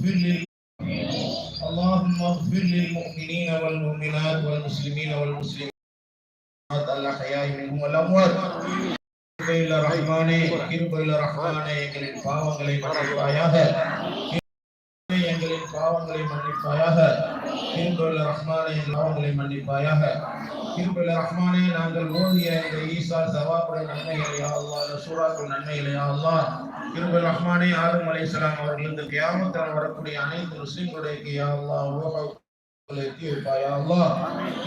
اغفر لل اللهم اغفر للمؤمنين والمؤمنات والمسلمين والمسلمات الأحياء منهم والأموات கிருபையுள்ள ரஹ்மானே கிருபையுள்ள ரஹ்மானே எங்களின் பாவங்களை மன்னிப்பாயாக எங்களின் பாவங்களை மன்னிப்பாயாக கிருபையுள்ள ரஹ்மானே எங்கள் பாவங்களை மன்னிப்பாயாக கிருபையுள்ள ரஹ்மானே நாங்கள் ஓதிய இந்த ஈசா சவாபுடைய நன்மைகளை யா அல்லாஹ் இந்த சூறாக்கள் நன்மைகளை யா அல்லாஹ் இருபது ரஹ்மானே ஆதம் அலைஹிஸ்ஸலாம் அவர்கள் இந்த கியாமத்தில் வரக்கூடிய அனைத்து முஸ்லிம்களுடைய யா அல்லாஹ் எத்தி வைப்பாயா அல்லா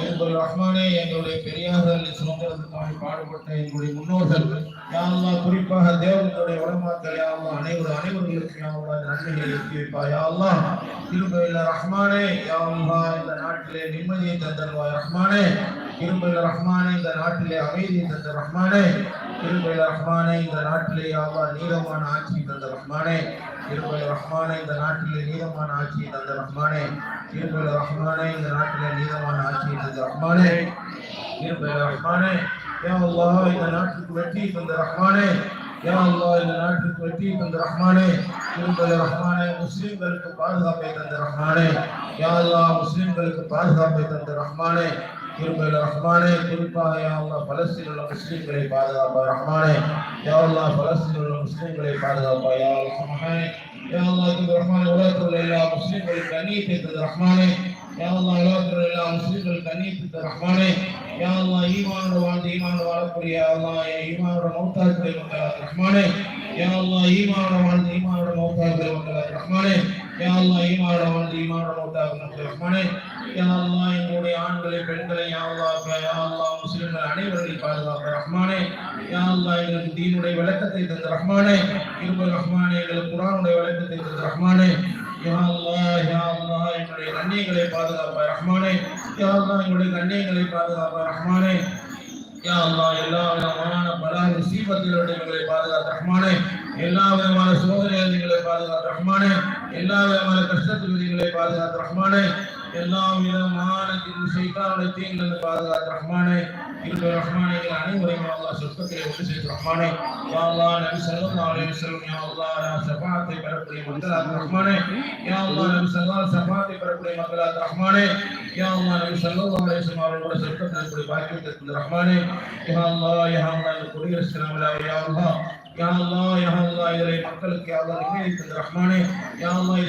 எங்களுடைய ரஹ்மானே எங்களுடைய பெரியார்கள் சுதந்திரத்துக்காக பாடுபட்ட எங்களுடைய முன்னோர்கள் யாழ்லா குறிப்பாக தேவர்களுடைய உலமாக்கள் யா அனைவரும் அனைவர்களுக்கு யா இந்த நன்மைகளை எத்தி வைப்பாயா அல்லா கிருபையில ரஹ்மானே யா இந்த நாட்டிலே நிம்மதியை தந்தருவாய் ரஹ்மானே. கிருபையில ரஹ்மானே இந்த நாட்டிலே அமைதியை தந்த ரஹ்மானே. கிருபையில ரஹ்மானே இந்த நாட்டிலே யா அல்லாஹ் நீளமான ஆட்சி தந்த ரஹ்மானே. கிருபையில ரஹ்மானே இந்த நாட்டிலே நீளமான ஆட்சி தந்த ரஹ்மானே. கிருபையில ரஹ்மானே இந்த நாட்டிலே நீளமான ஆட்சி தந்த ரஹ்மானே. கிருபையில ரஹ்மானே யா அல்லாஹ் இந்த நாட்டுக்கு வெற்றி தந்த ரஹ்மானே. யா அல்லாஹ் இந்த நாட்டுக்கு வெற்றி தந்த ரஹ்மானே. கிருபையில ரஹ்மானே முஸ்லிம்களுக்கு பாதுகாப்பை தந்த ரஹ்மானே. யா அல்லாஹ் முஸ்லிம்களுக்கு பாதுகாப்பை தந்த ரஹ்மானே. கிருபையில ரஹ்மானே குறிப்பாக யா அல்லாஹ் பலஸ்தீனில் உள்ள முஸ்லிம்களை பாதுகாப்பா ரஹ்மானே யா அல்லாஹ் பலஸ்தீனில் உள்ள முஸ்லிம்களை பாதுகாப்பா யா ரஹ்மானே யா அல்லாஹ் இந்த ரஹ்மானே உலகத்தில் உள்ள எல்லா முஸ்லிம்களுக்கு கண்ணியத்தை தந்த ரஹ்மானே யா அல்லாஹ் உலகத்தில் உள்ள எல்லா முஸ்லிம்களுக்கு கண்ணியத்தை தந்த ரஹ்மானே யா அல்லாஹ் ஈமானோட வாழ்ந்து ஈமானோட வாழக்கூடிய யா அல்லாஹ் ஈமானோட மௌத்தாக்களை மக்கள் ரஹ்மானே யா அல்லாஹ் ஈமானோட வாழ்ந்து ஈமானோட மௌத்தாக்களை மக்கள் ரஹ்மானே யா அல்லாஹ் ஈமானோட வாழ்ந்து ஈமானோட மௌத்தாக்களை மக்கள் ரஹ்மானே யா எங்களுடைய ஆண்களை பெண்களை யா அல்லாஹ் முஸ்லிம்கள் அனைவரையும் பாதுகாக்க ரஹ்மானே. யா எங்களுக்கு தீனுடைய விளக்கத்தை தந்த ரஹ்மானே. இருபது ரஹ்மானே எங்களுக்கு குரானுடைய விளக்கத்தை தந்த ரஹ்மானே. யா அல்லாஹ் எங்களுடைய கண்ணியங்களை பாதுகாப்பாய் ரஹ்மானே. யா எங்களுடைய கண்ணியங்களை பாதுகாப்பாய் ரஹ்மானே. யா அல்லாஹ் எல்லா விதமான பல முசீபத்திலுடைய எங்களை பாதுகாத்த ரஹ்மானே. எல்லா விதமான சோதனைகள் எங்களை பாதுகாத்த ரஹ்மானே. எல்லா விதமான எங்களை பாதுகாத்த ரஹ்மானே. எல்லா விதமான சைத்தானுடைய தீங்களை பாதுகாத்து ரஹ்மானே இந்த ரஹ்மானே அனைவரையும் அல்லாஹ் சொர்க்கத்திலே ஒன்று செய்த ரஹ்மானே. யா நபி ஸல்லல்லாஹு அலைஹி செல்வம் யா சபாத்தை பெறக்கூடிய மக்களாத் ரஹ்மானே. யா நபி ஸல்லல்லாஹு சபாத்தை பெறக்கூடிய மக்களாத் ரஹ்மானே. யா நபி ஸல்லல்லாஹு அலைஹி செல்வம் அவர்களோட சொர்க்கத்திலே கூடிய பாக்கியத்தை தந்த ரஹ்மானே. யா அல்லாஹ் இந்த குடியரசு தலைவராக யா அல்லாஹ் யா அல்லாஹ் யா அல்லாஹ் இதை மக்களுக்கு யா அல்லாஹ் நிம்மதி தந்த ரஹ்மானே. யா அல்லாஹ்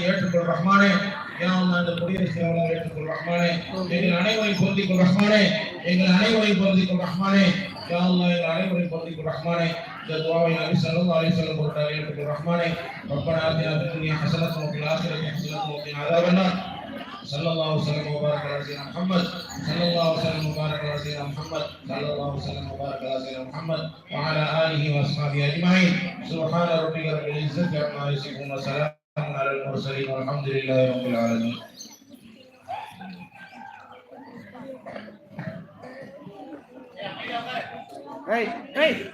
இதை ஏற்றுக்கொள் ரஹ்மானே யா அல்லாஹ் இந்த குடியரசு தலைவராக ஏற்றுக்கொள் ரஹ்மானே எங்கள் அனைவரையும் பொருந்திக்கொள் ரஹ்மானே எங்கள் அனைவரையும் பொருந்திக்கொள் ரஹ்மானே யா அல்லாஹ் எங்கள் அனைவரையும் பொருந்திக்கொள் ரஹ்மானே இந்த துஆவை நபி ஸல்லல்லாஹு அலைஹி வஸல்லம் போட்டார் ஏற்றுக்கொள் ரஹ்மானே ربنا آتنا في الدنيا حسنة وفي الآخرة حسنة وقنا عذاب النار صلى الله وسلم وبارك على سيدنا محمد صلى الله وسلم وبارك على سيدنا محمد صلى الله وسلم وبارك على سيدنا محمد وعلى آله وأصحابه أجمعين سبحان ربك رب العزة عما يصفون وسلام على المرسلين والحمد لله رب العالمين Hey, hey.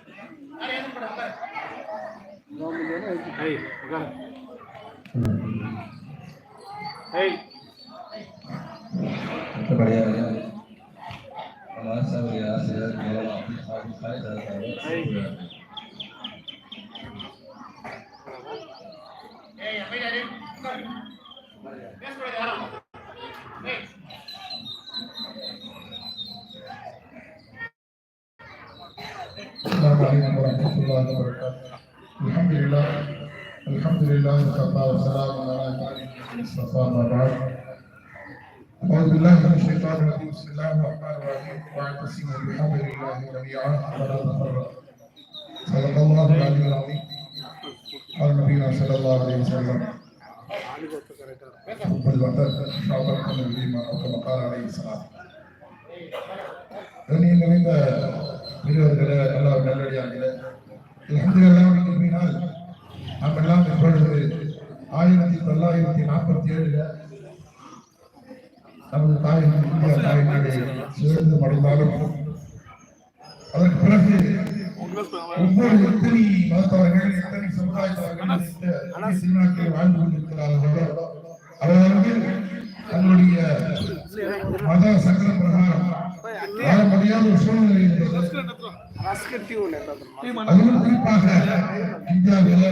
Hey, hey. बढ़िया बढ़िया हमारे सब यार से यार मेरा काफी खाई जाता है بحبل الله جميعا ولا تفرقوا صدق الله العلي العظيم قال نبينا صلى الله عليه وسلم حب الوطن شعبكم الإيمان أو كما قال عليه السلام கண்ணியம் நிறைந்த பெரியவர்களே நல்ல நல்லடியார்களே அல்ஹம்துலில்லாஹ் நபியினால் நாம் எல்லாம் இப்பொழுது ஆயிரத்தி தொள்ளாயிரத்தி நாற்பத்தி ஏழுல நமது தாய் இந்தியா தாய் நாடு சேர்ந்து மடைந்தாலும் அதற்கு பிறகு ஒவ்வொரு எத்தனை மதத்தவர்கள் எத்தனை சமுதாயத்தவர்கள் இந்த சீனாட்டில் வாழ்ந்து கொண்டிருக்கிறார்களோ அவர்கள் தன்னுடைய மத சங்கர பிரகாரம் வாழ முடியாத ஒரு சூழ்நிலை அதிலும் குறிப்பாக இந்தியாவில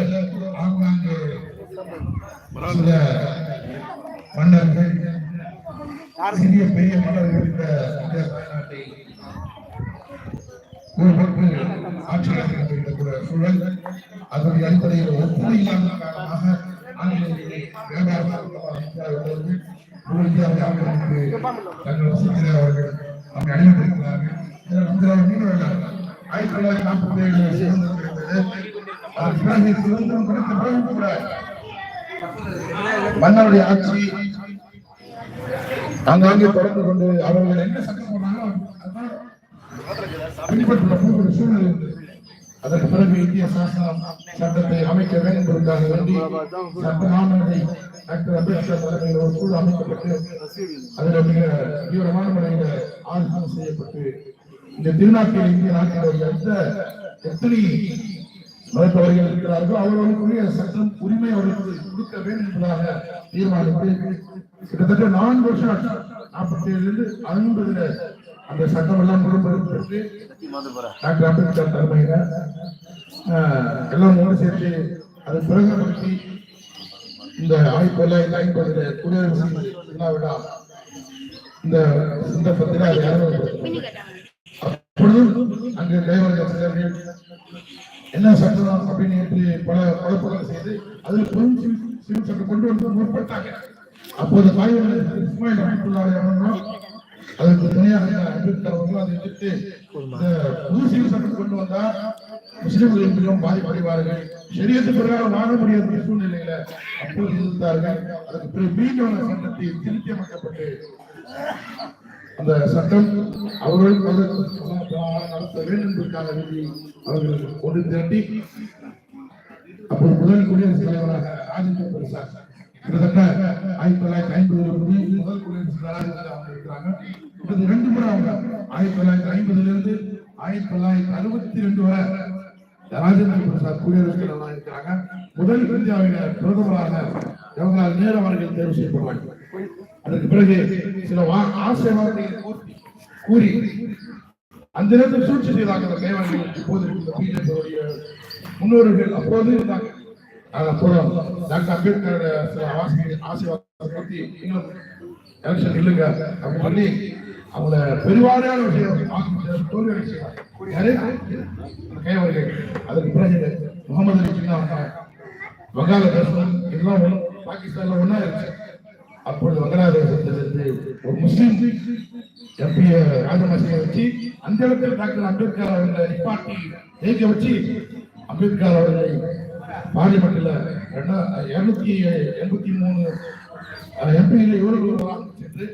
ஆங்காங்கே சில மன்னர்கள் சிறிய பெரிய மன்னர்கள் இந்த இந்திய தாய்நாட்டை ஊர்வலப்பு ஆட்சியாக இருக்கின்ற சூழல் அதனுடைய அடிப்படையில் ஒப்புமை இல்லாத காரணமாக தங்கள் வசதியில் அவர்கள் நம்மை அணிவந்திருக்கிறார்கள். ஆயிரத்தி தொள்ளாயிரத்தி நாற்பத்தி ஏழு சுதந்திரம் கிடைத்தது சுதந்திரம் கிடைத்த பிறகு கூட மன்னருடைய ஆட்சி அங்காங்கே தொடர்ந்து கொண்டு அவர்கள் என்ன சட்டம் போனாலும் அதுதான் பின்பற்ற சூழ்நிலை அதற்கு பிறகு இந்திய சாசனம் சட்டத்தை அமைக்க வேண்டும் என்பதற்காக வேண்டி சட்ட மாமன்றை டாக்டர் அம்பேத்கர் தலைமையில் ஒரு குழு அமைக்கப்பட்டு அதில் மிக தீவிரமான முறையில் ஆலோசனை செய்யப்பட்டு இந்த திருநாட்டில் இந்திய நாட்டில் எந்த எத்தனை மதத்தவர்கள் இருக்கிறார்களோ அவர்களுக்குரிய சட்டம் உரிமை அவர்களுக்கு கொடுக்க வேண்டும் என்பதாக தீர்மானித்து கிட்டத்தட்ட நான்கு வருஷம் ஆச்சு நாற்பத்தி ஏழுல ஐம்பதுல அந்த சட்டம் எல்லாம் முழுமைப்படுத்தி டாக்டர் அம்பேத்கர் தலைமையில எல்லாம் ஒன்று சேர்த்து அதை பிரகடனப்படுத்தி இந்த ஆயிரத்தி தொள்ளாயிரத்தி ஐம்பதுல குடியரசு தின விழா இந்த சந்தர்ப்பத்தில் அதை அறிமுகப்படுத்தினார் அப்பொழுது அங்கு தேவர்கள் சிலர்கள் என்ன சட்டம் அப்படின்னு என்று பல குழப்பங்கள் செய்து அதில் புது சிவில் சட்டம் கொண்டு வந்து முற்பட்டாங்க அப்போது தாய்மொழி இஸ்மாயில் அஹமத்துல்லாஹி அவர்களும் அதற்கு துணையாக அம்பேத்கர் அவர்களும் அதை எதிர்த்து புது சட்டம் கொண்டு வந்தால் முஸ்லிம்கள் மிகவும் பாதிப்படைவார்கள் சரியத்து பிரகாரம் வாழ முடியாத சூழ்நிலையில அப்போது இருந்தார்கள். அதற்கு பிறகு மீண்டும் சட்டத்தை திருத்தி அமைக்கப்பட்டு அந்த சட்டம் அவர்கள் நடத்த வேண்டும் என்பதற்காக வேண்டி அவர்கள் ஒன்று திரட்டி அப்போது முதல் குடியரசுத் தலைவராக ராஜேந்திர பிரசாத் கிட்டத்தட்ட ஆயிரத்தி தொள்ளாயிரத்தி ஐம்பதுல இருந்து முதல் குடியரசு ஜனாதிபதியாக அவங்க இருக்கிறாங்க. கிட்டத்தட்ட ரெண்டு முறை அவங்க. ஆயிரத்தி தொள்ளாயிரத்தி ஐம்பதுல இருந்து ஆயிரத்தி தொள்ளாயிரத்தி அறுபத்தி ரெண்டு வரை ராஜேந்திர பிரசாத் குடியரசுத் தலைவராக இருக்கிறாங்க. முதல் இந்தியாவில பிரதமராக ஜவஹர்லால் நேரு அவர்கள் தேர்வு செய்யப்படுவாங்க அதற்கு பிறகு சில வா- ஆசை வார்த்தைகளை கூறி- கூறி அந்த நேரத்தில் சூழ்ச்சி செய்தாங்க அந்த கைவார்கள் இப்போது இருக்கின்ற பிஜேபியுடைய முன்னோர்கள் அப்போது இருந்தாங்க. அதை அப்புறம் டாக்டர் அம்பேத்கர் சில ஆசை ஆசீர்வாதத்தை பற்றி இன்னும் எலெக்ஷன் இல்லைங்க. அப்படி பண்ணி அவங்கள பெருவாரியான விஷயம் தோல்வி அடைச்சாங்க யாரு? அந்த கைவர்கள் அதுக்கு பிறகு முகமது அலி ஜின்னா வந்தாங்க வங்காளதேசம் இதெல்லாம் ஒண்ணு பாகிஸ்தான்ல ஒன்றா இருந்துச்சு. அப்பொழுது வங்காளதேசத்திலிருந்து ஒரு முஸ்லீம் எம்பி ராஜமாசியை வச்சு அந்த இடத்துல டாக்டர் அம்பேத்கர் அவர்களை நிப்பாட்டி ஜெயிக்க வச்சு அம்பேத்கர் அவர்களை பார்லிமெண்ட்ல இருநூத்தி எண்பத்தி மூணு எம்பியில் இவர்கள் சென்று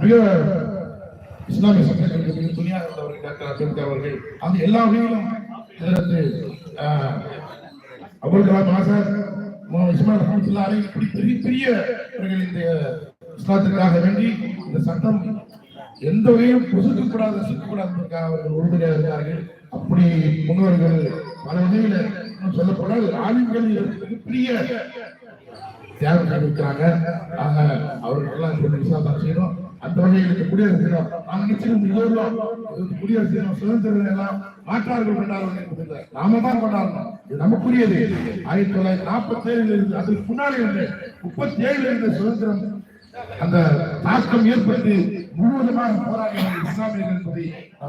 மிக இஸ்லாமிய சட்டங்களுக்கு மிக துணியாக இருந்தவர்கள் டாக்டர் அம்பேத்கர் அவர்கள் அந்த எல்லா வகையிலும் இதற்கு அபுல் கலாம் ஆசாத் இஸ்மாயில் ரஹமத்துல்லா அலை இப்படி பெரிய பெரியவர்கள் இந்த இஸ்லாத்திற்காக வேண்டி இந்த சட்டம் எந்த வகையும் பொசுக்கக்கூடாது நசுக்கக்கூடாதுக்காக அவர்கள் உறுதுணையாக இருந்தார்கள் அப்படி முன்னோர்கள் பல வகையில் சொல்ல சொல்லப்போனால் ஆளுங்கள் இதற்கு பெரிய. தியாகம் பண்ணிருக்கிறாங்க ஆக அவர்களெல்லாம் சொல்லி விசாரணை செய்யணும். அந்த வகையில் இந்த குடியரசு தினம் நாங்க நிச்சயம் இதுவரையும் குடியரசு தினம் சுதந்திர தினம் எல்லாம் மாற்றார்கள் கொண்டாடுவது நாம தான் கொண்டாடணும். இது நமக்குரியது. ஆயிரத்தி தொள்ளாயிரத்தி நாற்பத்தி ஏழுல இருந்து அதுக்கு முன்னாடி இருந்து முப்பத்தி ஏழுல இருந்து சுதந்திரம் அந்த தாக்கம் ஏற்பட்டு முழுவதுமாக போராடிய இஸ்லாமியர்கள் என்பதை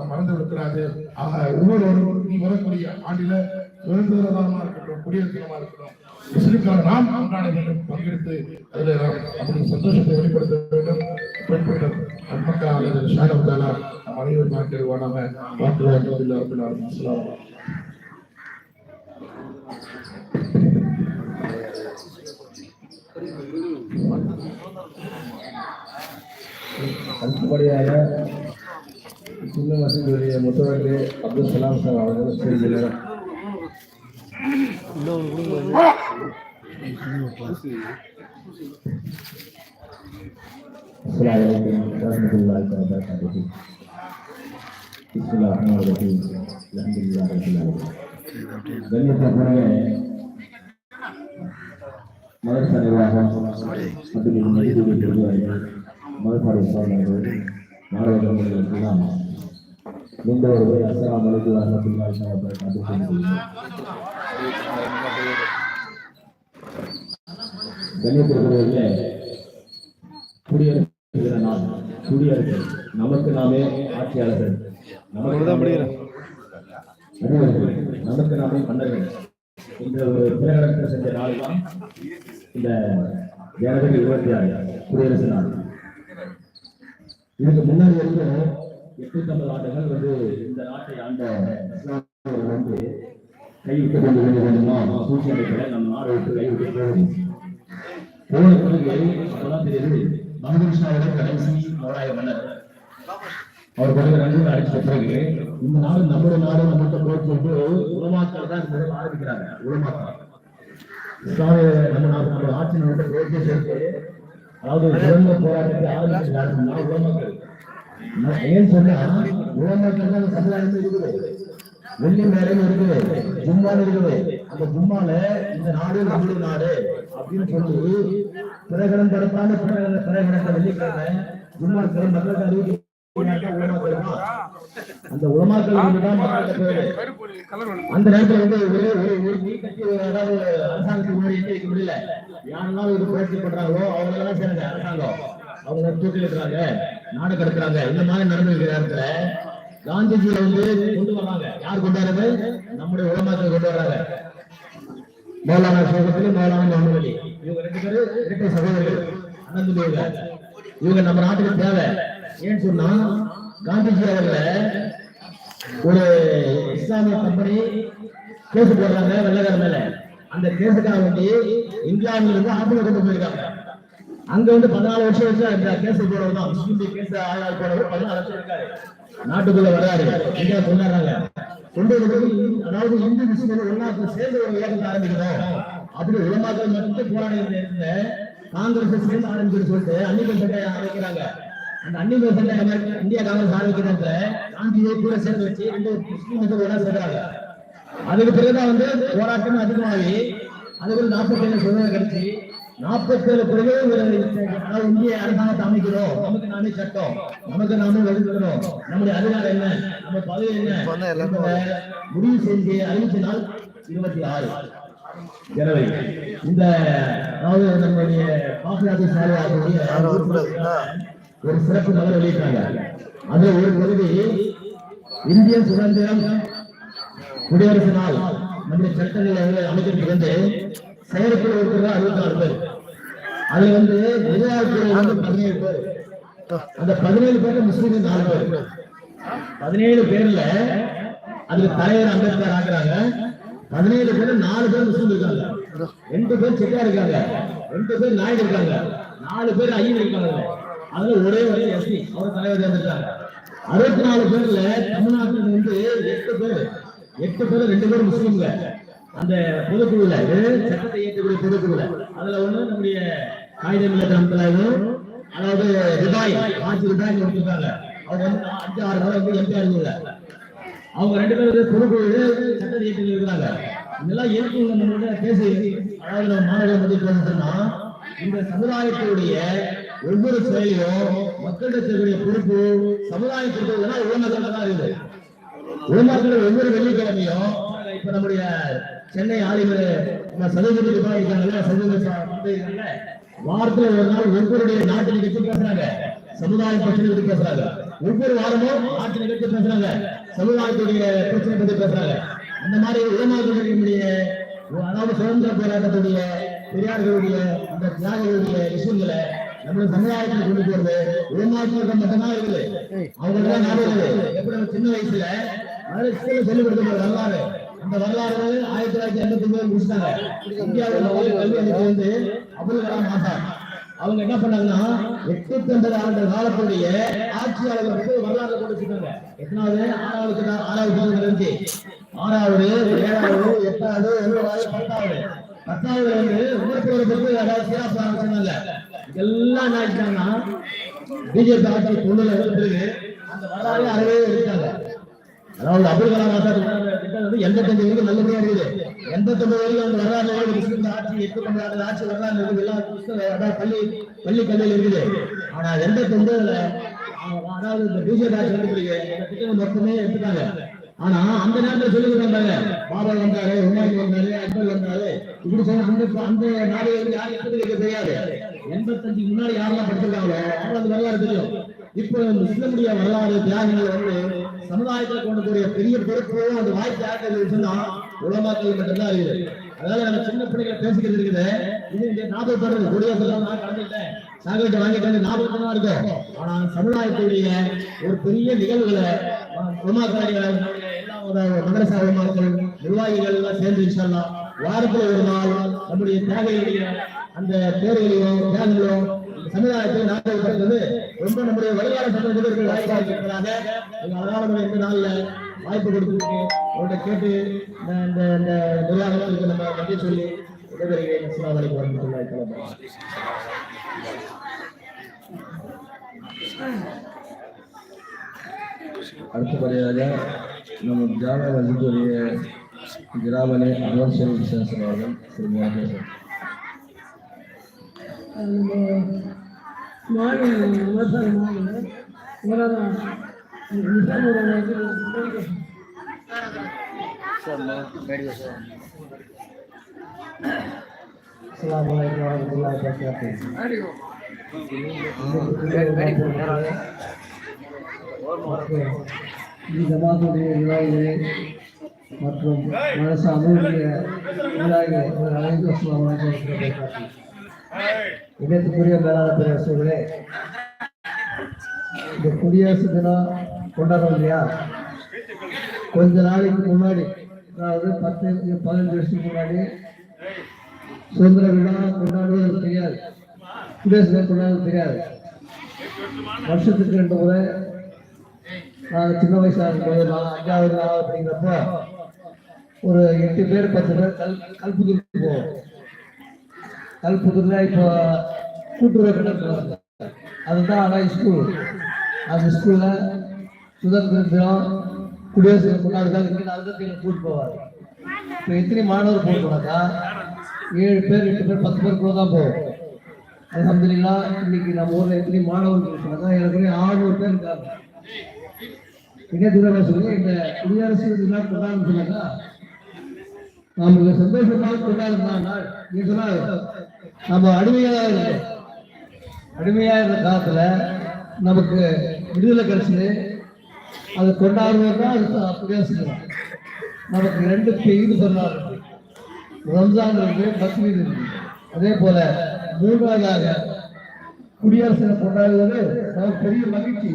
மறந்து விடக்கூடாது ஆக ஒவ்வொருவரும் நீ வரக்கூடிய ஆண்டில சுதந்திரமாக இருக்கட்டும் குடியரசு இருக்கட்டும் முஸ்லிம்கள் நாம் கொண்டாடுகளிலும் பங்கெடுத்து அதில் நாம் அப்படி சந்தோஷத்தை வெளிப்படுத்த வேண்டும். பெண்பட்டது அன்மக்கா அல்லது ஷானவ் தாலா நம் அனைவரும் நாட்கள் வாழாம வாழ்த்துவார்கள் எல்லாருக்கும் அஸ்லாம் அடுத்தபடியாக சின்ன மசூதியுடைய முத்தவர்கள் அப்துல் சலாம் சார் அவர்கள் சிறிது మొదటి సన్నివాసం మొదటి మొదటి மீண்டும் ஒரு முறை அஸ்லாம் வலைக்கு வரமத்துல்லாஹி கண்ணியத்திற்குரிய குடியரசு. நாம் நமக்கு நாமே ஆட்சியாளர்கள் நமக்கு நாமே மன்னர்கள். இந்த ஒரு பிரகடனத்தை செஞ்ச நாள் தான் இந்த ஜனவரி இருபத்தி ஆறு குடியரசு நாள். இதுக்கு முன்னாடி வரைக்கும் எட்நூத்தி ஐம்பது ஆண்டுகள் வந்து இந்த நாட்டை ஆண்ட வந்து கைவிட்டு கொண்டு கொஞ்சம் கொஞ்சமா சூழ்ச்சி அமைப்பில் நம்ம நாடு விட்டு கைவிட்டு போன பிறகு அப்பதான் தெரியுது பகதூர் கடைசி மௌலாய மன்னர். அவர் பிறகு ரெண்டு பிறகு இந்த நாடு நம்முடைய நாடு நம்மகிட்ட போய் சொல்லிட்டு உலமாக்கள் தான் இந்த ஆரம்பிக்கிறாங்க உலமாக்கள். இஸ்லாமிய நம்ம நாடு நம்ம ஆட்சி நடத்த ரோஜே சேர்த்து அதாவது சிறந்த போராட்டத்தை ஆரம்பிச்சு உலமாக்கள். ஏன் சொன்னா உலமாக்கள் தான் இருக்குது வெள்ளி மேலையும் இருக்குது ஜும்மால இருக்குது அந்த ஜும்மால இந்த நாடு நம்முடைய நாடு அப்படின்னு சொல்லி பிரகடனம் படுத்தான பிரகடன பிரகடன வெள்ளிக்கிழமை ஜும்மாக்கள் மக்களுக்கு அறிவிக்க அந்த உலமாக்கள் அந்த நேரத்துல வந்து ஒரு ஒரு ஒரு அதாவது அரசாங்கத்துக்கு முன்னாடி முடியல? யாரெல்லாம் புரட்சி பண்றாங்களோ அவங்க எல்லாம் சேருங்க அரசாங்கம். அவங்க தூக்கி இருக்கிறாங்க நாடு கடத்துறாங்க இந்த மாதிரி நடந்து இருக்கிற நேரத்துல காந்திஜியை வந்து கொண்டு வர்றாங்க. யார் கொண்டாடுறது நம்முடைய உலமாக்கள் கொண்டு வர்றாங்க. மௌலானா சோகத்திலே மௌலானா முகமது அலி. இவங்க ரெண்டு பேரும் இரட்டை சகோதரர்கள் அண்ணன் இவங்க இவங்க நம்ம நாட்டுக்கு தேவை. ஏன்னு சொன்னா காந்திஜி அவர்களை ஒரு இஸ்லாமிய கம்பெனி கேஸ் போடுறாங்க வெள்ளக்கார மேல. அந்த கேஸுக்காக வேண்டி இங்கிலாந்துல இருந்து ஆப்பிள் கொண்டு போயிருக்காங்க. அங்க வந்து பதினாலு வருஷம் வச்சு அந்த கேஸ் போடுறதுதான். முஸ்லீம் கேஸ் ஆளாள் போடுறது பதினாலு வருஷம் இருக்காரு. நாட்டுக்குள்ள வராரு இந்தியா கொண்டாடுறாங்க. கொண்டு வந்து அதாவது இந்து முஸ்லீம் ஒன்னா சேர்ந்து ஒரு இயக்கம் ஆரம்பிக்கணும் அப்படி உலமாக்கள் மட்டும் போராடி இருந்த காங்கிரஸ் சேர்ந்து ஆரம்பிச்சு சொல்லிட்டு அன்னிகள் சட்டை ஆரம்பிக்கிறாங்க. அந்த அன்னிகள் சட்டை இந்தியா காங்கிரஸ் ஆரம்பிக்கிறாங்க காந்தியை கூட சேர்ந்து வச்சு ரெண்டு முஸ்லீம் ஒன்றா சேர்க்கிறாங்க அதுக்கு பிறகுதான் வந்து போராட்டம் அதிகமாகி அதுக்கு நாற்பத்தி ஏழு சுதந்திரம் கிடைச்சி நாற்பத்தி ஏழு அதாவது இந்திய அரசாங்கத்தை அமைக்கிறோம். நமக்கு நாமே சட்டம். நமக்கு நாமே ஒதுக்கணும் நம்முடைய அதிகாரம் என்ன? நம்ம பதவி என்ன? முடிவு செஞ்சு அறிவிச்ச நாள் இருபத்தி ஆறு. ஜனவரி இந்த அதாவது நம்முடைய பாப்பியாதி சாலையாகக்கூடிய ஒரு சிறப்பு மலர் வெளியிட்டாங்க. அது ஒரு பகுதி இந்திய சுதந்திரம் குடியரசு நாள். நம்முடைய சட்டங்களை அமைக்கிறதுக்கு வந்து செயற்குழு இருக்கிறதா அறுபத்தி நாலு பேர் அது வந்து நிர்வாகத்துறை வந்து பதினேழு பேர். அந்த பதினேழு பேர்ல முஸ்லீம் நாலு பேர். பதினேழு பேர்ல அதுல தலைவர் அம்பேத்கர் ஆக்குறாங்க. பதினேழு பேர் நாலு பேர் முஸ்லீம் இருக்காங்க. ரெண்டு பேர் செக்கா இருக்காங்க. ரெண்டு பேர் நாயுடு இருக்காங்க. நாலு பேர் ஐயர் இருக்காங்க. அதுல ஒரே ஒரு எஸ்பி அவர் தலைவர் தேர்ந்தெடுத்தாங்க. அறுபத்தி நாலு பேர்ல தமிழ்நாட்டுல இருந்து எட்டு பேர் எட்டு பேர் ரெண்டு பேர் முஸ்லீம்ல அந்த பொதுக்குழுல சட்டத்தை இயக்கக்கூடிய பொதுக்குழுல. அதுல ஒண்ணு நம்முடைய காகித மில்லத்தனம் தலைவர் அதாவது ரிபாய் ஆட்சி ரிபாய் கொடுத்துருக்காங்க. அவங்க வந்து அஞ்சு ஆறு நாள் வந்து எம்பி ஆளுங்க அவங்க ரெண்டு பேரும் பொதுக்குழு சட்ட இயக்கத்தில் இருக்கிறாங்க. இதெல்லாம் இயற்கை நம்மளோட பேசி அதாவது நம்ம மாணவர்கள் பத்தி பேசுறோம்னா இந்த சமுதாயத்தினுடைய ஒவ்வொரு செயலையும் மக்களிடம் செய்யக்கூடிய பொறுப்பு சமுதாயத்திற்கு உலகத்தில் தான் இருக்குது. உலமாக்கள் ஒவ்வொரு வெள்ளிக்கிழமையும் இப்ப நம்முடைய சென்னை ஆளுநர் சதவீதத்துக்கு தான் இருக்காங்கல்ல சதுர்த்தி வாரத்துல ஒரு நாள் ஒவ்வொருடைய நாட்டு நிகழ்ச்சி பேசுறாங்க. சமுதாய பிரச்சனை பத்தி பேசுறாங்க. ஒவ்வொரு வாரமும் நாட்டு நிகழ்ச்சி பேசுறாங்க. சமுதாயத்துடைய பிரச்சனை பத்தி பேசுறாங்க. அந்த மாதிரி உலமாக்களுடைய அதாவது சுதந்திர போராட்டத்துடைய பெரியார்களுடைய அந்த தியாகிகளுடைய விஷயங்களை நம்ம சமுதாயத்தில் கொண்டு போறது உலமாக்களுக்கு மட்டும்தான் இருக்குது. அவங்களுக்கு தான் ஞாபகம் எப்படி நம்ம சின்ன வயசுல அதாவது ஸ்கூல்ல சொல்லிக் கொடுத்த அந்த வரலாறு ஆயிரத்தி தொள்ளாயிரத்தி எண்பத்தி ஒன்பது முடிச்சிட்டாங்க. இந்தியாவில் கல்வி அமைப்பு வந்து அப்துல் கலாம் ஆசார் அவங்க என்ன பண்ணாங்கன்னா எட்நூத்தி ஐம்பது ஆண்டு காலத்துடைய ஆட்சியாளர்கள் வந்து வரலாறு கொண்டு எத்தனாவது? ஆறாவது ஆறாவது சோதனை இருந்து ஆறாவது ஏழாவது எட்டாவது எழுபதாவது பத்தாவது. பத்தாவது வந்து உமர்புரை பத்தி அதாவது சிறப்பு ஆரம்பிச்சாங்கல்ல இதெல்லாம் என்ன ஆயிட்டாங்கன்னா பிஜேபி ஆட்சி கொண்டு அந்த வரலாறு அறவே இருக்காங்க. அதாவது அப்துல் கலாம் ஆசார் எண்பத்தஞ்சு வரைக்கும் நல்லபடியா இருக்குது. எண்பத்தொன்பது வரைக்கும் அந்த வரலாறு இருக்குது. ஆட்சி எட்டு கொண்டாடு ஆட்சி வரலாறு இருக்குது எல்லா அதாவது பள்ளி பள்ளி கல்வியில் இருக்குது. ஆனா எண்பத்தொன்பதுல அதாவது இந்த பிஜேபி ஆட்சி வந்து பிறகு மொத்தமே எடுத்துட்டாங்க. ஆனா அந்த நேரத்துல சொல்லி கொடுத்தாங்க பாபா வந்தாரு உமாஜி வந்தாரு அக்பர் வந்தாரு. இப்படி சொன்ன அந்த அந்த நாடு வந்து யாரும் எப்படி இருக்க தெரியாது. எண்பத்தஞ்சுக்கு முன்னாடி யாரெல்லாம் படிச்சிருக்காங்களோ அவங்க அந்த வரலாறு தெரியும். இப்போ முஸ்லிமுடைய வரலாறு தியாகங்கள் வந்து சமுதாயத்துல கொண்டு கூடிய பெரிய பொறுப்பு அந்த வாய்ப்பு யாருக்கு சொன்னா உலமாக்கள் மட்டும்தான் இருக்குது. அதனால நம்ம சின்ன பிள்ளைகளை பேசிக்கிறது இருக்குது. இது இங்க ஞாபகப்படுறது குடியரசு நான் கலந்துட்டேன் சாகிட்ட வாங்கிட்டு ஞாபகமா இருக்கும். ஆனா சமுதாயத்துடைய ஒரு பெரிய நிகழ்வுகளை உலமாக்கள் நம்முடைய ஒரு மதரசா உலமாக்கள் நிர்வாகிகள் எல்லாம் சேர்ந்து இன்ஷால்லாம் வாரத்துல ஒரு நாள் நம்முடைய தேவையுடைய அந்த தேவைகளையோ சமுதாயத்தில் நாங்கள் ஞாபகப்படுத்துறது ரொம்ப நம்முடைய வருங்கால சந்ததிகளுக்கு வாய்ப்பாக இருக்கிறாங்க எங்க அழகான இந்த நாளில் வாய்ப்பு கொடுத்துருக்கு. உங்கள்கிட்ட கேட்டு இந்த இந்த நிர்வாகங்களுக்கு நம்ம நன்றி சொல்லி விடைபெறுகிறேன். அஸ்ஸலாமு வரமத்துல்லாஹி அடுத்தபடியாக நம்ம ஜாமியா மஸ்ஜிதுடைய கிராமனே அன்வர் ஷெரீப் சேசன் அவர்கள் நம்ம மாநில விவசாய மாடு இவராக அஸ்ஸலாமு அலைக்கும் வரமத்துல்லாஹி வபரகாத்துஹு. ஜமாத்துடைய மற்றும் மனசு அமர்வுடைய அனைத்து அஸ்லாம் வலைக்கம் இனத்துக்குரிய மேலான பேரரசுகளே இந்த குடியரசு தினம் கொண்டாடுறோம் இல்லையா? கொஞ்ச நாளைக்கு முன்னாடி அதாவது பத்து பதினஞ்சு வருஷத்துக்கு முன்னாடி சுதந்திர விழா கொண்டாடுவது தெரியாது. குடியரசு தினம் கொண்டாடுவது தெரியாது. வருஷத்துக்கு ரெண்டு முறை நான் சின்ன வயசாக இருக்கும்போது நான் அஞ்சாவது நாள் அப்படிங்கிறப்போ ஒரு எட்டு பேர் பத்து பேர் கல் கல்புதூருக்கு போவோம். கல்புதூர்ல இப்போ கூட்டுறவு அதுதான் ஆனால் ஸ்கூல் அந்த ஸ்கூல்ல சுதந்திர தினம் குடியரசு தினம் கொண்டாடுதான் இங்கே அதுதான் எங்களை கூட்டு போவார் இப்போ எத்தனை மாணவர் போகணும்னாக்கா ஏழு பேர் எட்டு பேர் பத்து பேர் கூட தான் போவோம் அலமதுல்லா இன்னைக்கு நம்ம ஊர்ல எத்தனை மாணவர்கள் இருக்கிறாங்க எனக்கு ஆறுநூறு பேர் இருக்காங்க. என்ன தூரம் சொல்லி இந்த குடியரசு தினம் கொண்டாடுன்னு சொன்னாக்கா நம்மளுக்கு சந்தோஷமாக கொண்டாடுற நீ சொன்னா நம்ம அடிமையாக இருந்தோம். அடிமையாக இருந்த காலத்தில் நமக்கு விடுதலை கிடைச்சது. அதை கொண்டாடுவது தான் அது அப்படியே குடியரசு நமக்கு ரெண்டு பெ- இது சொன்னார் ரம்ஜான் இருக்கு பக்ரீத் இருக்கு. அதே போல மூன்றாவதாக குடியரசு கொண்டாடுவது நமக்கு பெரிய மகிழ்ச்சி.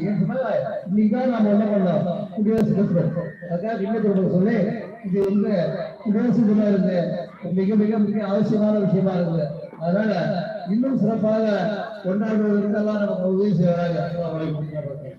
இன்னைக்கு தான் நம்ம என்ன பண்ணோம்? குடியரசு தினம் அதுக்காக இன்னும் சொல்லி இது வந்து குடியரசு தினம் இருந்து மிக மிக மிக அவசியமான விஷயமா இருக்குது அதனால இன்னும் சிறப்பாக கொண்டாடுவதற்கெல்லாம் நமக்கு உதவி செய்வாங்க அஸ்ஸலாமு அலைக்கும் வரஹ்மத்துல்லாஹி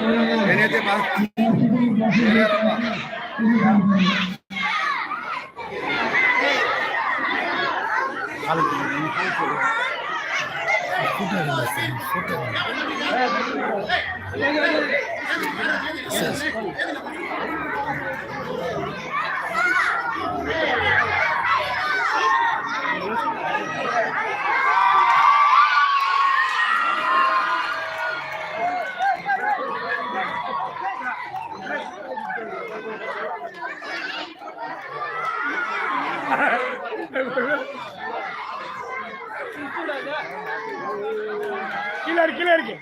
Venete para Venete para கீழே இருக்கு கீழே இருக்கு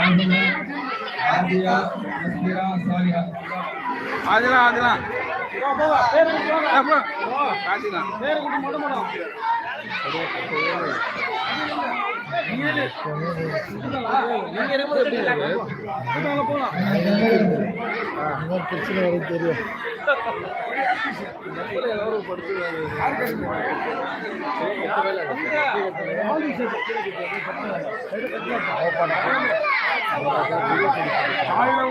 அது ஆதியா நஸ்மிரா சாலிஹா. அதெல்லாம் அதெல்லாம் காட்டிலாம் பேர் கூட்டி மட்டும் மட்டும் பிரச்சனை வரும் தெரியும் ஆயிரம்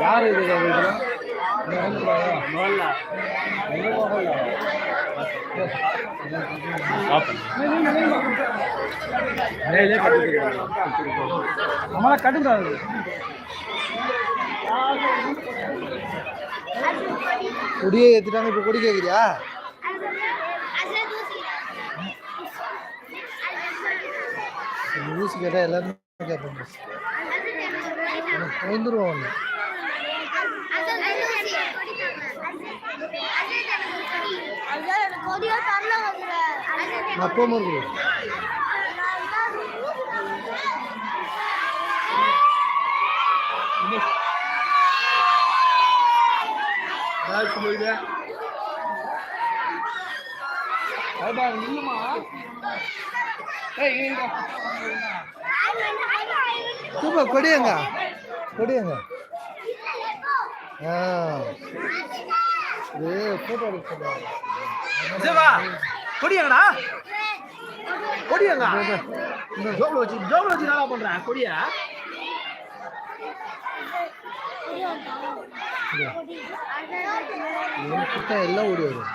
யார் இது நம்மளா கட்டுக்கூடாது கொடியே ஏற்றிட்டாங்க இப்போ கொடி கேட்குறியா நியூஸ் கேட்டால் எல்லாருமே கேட்பாங்க. வந்துருவோம் ஒன்று அப்போ தரல வந்துடுற நான் போகும்போது கொடு. சூப்பர் கொடியங்க. கொடியங்க. ஆ. இது ஃபோட்டோ எடுக்க சொல்லுவாங்க. ஜெவா கொடியாங்கடா. கொடியாங்க. ஜோப்ல வச்சு ஜோப்ல வச்சு நல்லா பண்றேன் கொடியா. எல்லாம் ஓடி வரும்.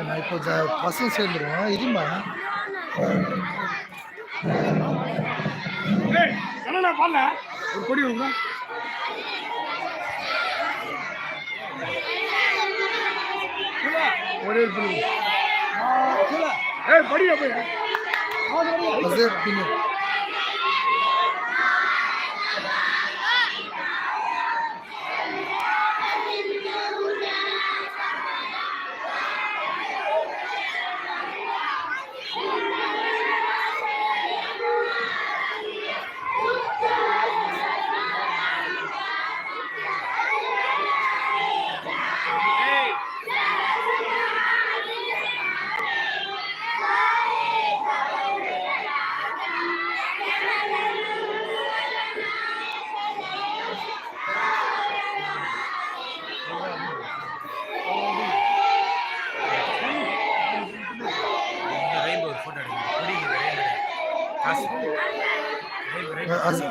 நான் இப்போ பசங்க சேர்ந்துருவோம் இதுமா என்ன பண்ண? ஒரு கொடி விடுங்க ஒரே ஒரு புள்ளி. ஏய் படியா போய் அது பின்ன அது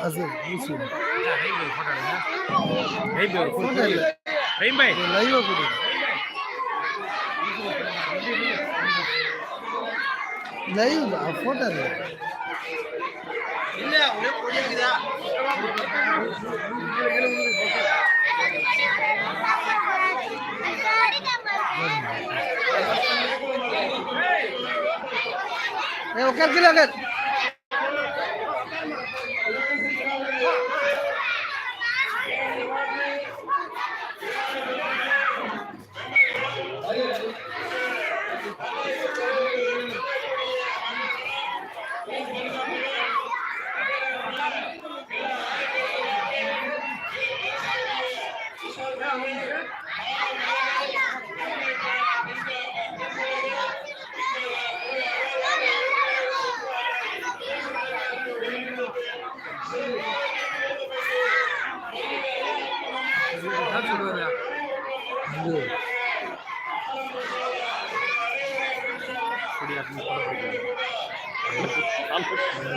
அது ஊசி ஃபோட்டோ இல்லை லைவாக கொடு லைவ் ஃபோட்டோ இல்லை உட்கார்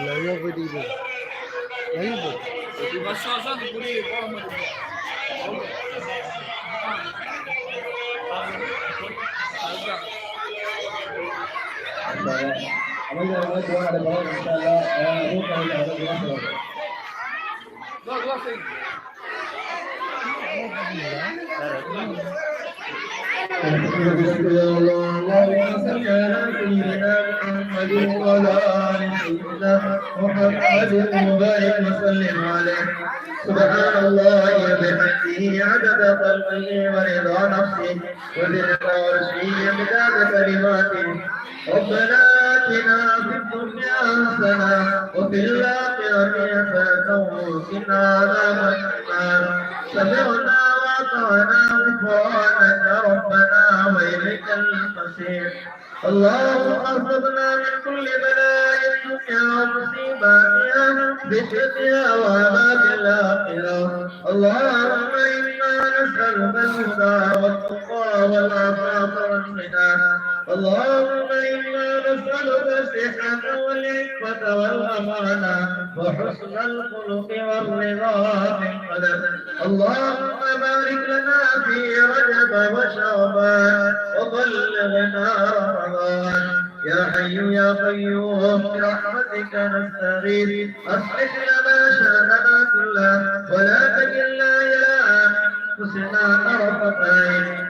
லைவா போயிட்டு லைவ் போய் صلى الله عليه وسلم سبحان الله. وبحمده عدد قلبه ورضا نفسه وزنة عرشه مداد كلماته ربنا آتنا في الدنيا حسنة وفي الآخرة حسنة وقنا عذاب النار سمعنا وأطعنا غفرانك ربنا وإليك المصير اللهم احفظنا من كل بلاء الدنيا ومصيباتها بشرها وعذاب الآخرة اللهم إنا نسألك الهدى والتقى والعفاف والغنى اللهم إنا نسألك الصحة والعفة والأمانة وحسن الخلق والرضا. بالقدر اللهم بارك لنا في رجب وشعبان وبلغنا رمضان. يا حي يا قيوم برحمتك نستغيث. أصلح لنا شأننا كله ولا تكلنا إلى أنفسنا طرفة عين.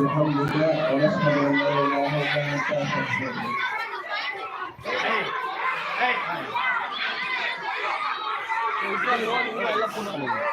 بحمدك ونشهد ان لا اله الا انت نستغفرك Hey! Hey!